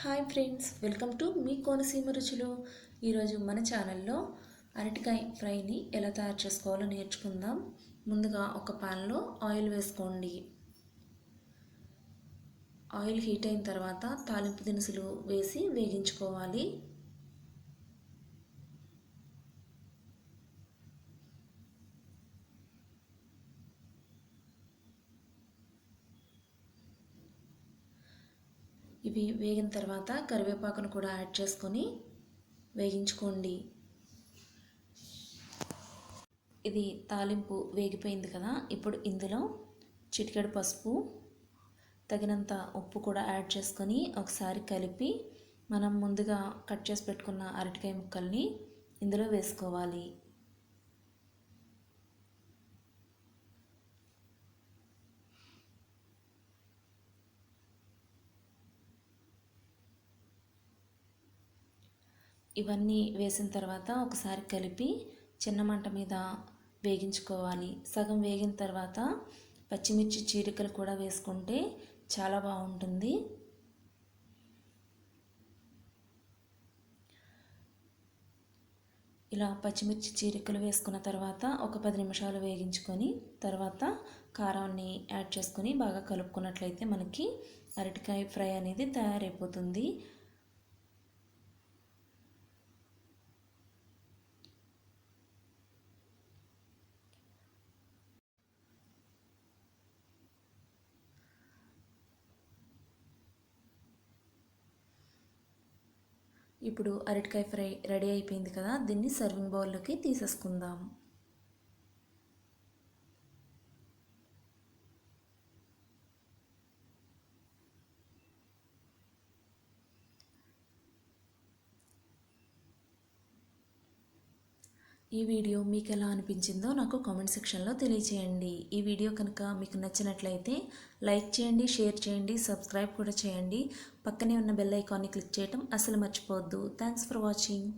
Hi friends welcome to మీ కోనసీమ రుచులు. ఈరోజు మన ఛానల్లో అరటికాయ ఫ్రైని ఎలా తయారు చేసుకోవాలో నేర్చుకుందాం. ముందుగా ఒక పాన్లో ఆయిల్ వేసుకోండి. ఆయిల్ హీట్ అయిన తర్వాత తాలింపు దినుసులు వేసి వేగించుకోవాలి. ఇవి వేగిన తర్వాత కరివేపాకును కూడా యాడ్ చేసుకొని వేగించుకోండి. ఇది తాలింపు వేగిపోయింది కదా ఇప్పుడు ఇందులో చిటికెడు పసుపు తగినంత ఉప్పు కూడా యాడ్ చేసుకొని ఒకసారి కలిపి మనం ముందుగా కట్ చేసి పెట్టుకున్న అరటికాయ ముక్కల్ని ఇందులో వేసుకోవాలి. ఇవన్నీ వేసిన తర్వాత ఒకసారి కలిపి చిన్న మంట మీద వేగించుకోవాలి. సగం వేగిన తర్వాత పచ్చిమిర్చి చీరికలు కూడా వేసుకుంటే చాలా బాగుంటుంది. ఇలా పచ్చిమిర్చి చీరికలు వేసుకున్న తర్వాత ఒక పది నిమిషాలు వేగించుకొని తర్వాత కారాన్ని యాడ్ చేసుకొని బాగా కలుపుకున్నట్లయితే మనకి అరటికాయ ఫ్రై అనేది తయారైపోతుంది. ఇప్పుడు అరటికాయ ఫ్రై రెడీ అయిపోయింది కదా దీన్ని సర్వింగ్ బౌల్లోకి తీసేసుకుందాం. ఈ వీడియో మీకు ఎలా అనిపించిందో నాకు కామెంట్ సెక్షన్లో తెలియచేయండి. ఈ వీడియో కనుక మీకు నచ్చినట్లయితే లైక్ చేయండి షేర్ చేయండి సబ్స్క్రైబ్ కూడా చేయండి. పక్కనే ఉన్న బెల్ ఐకాన్ని క్లిక్ చేయడం అసలు మర్చిపోవద్దు. Thanks for watching.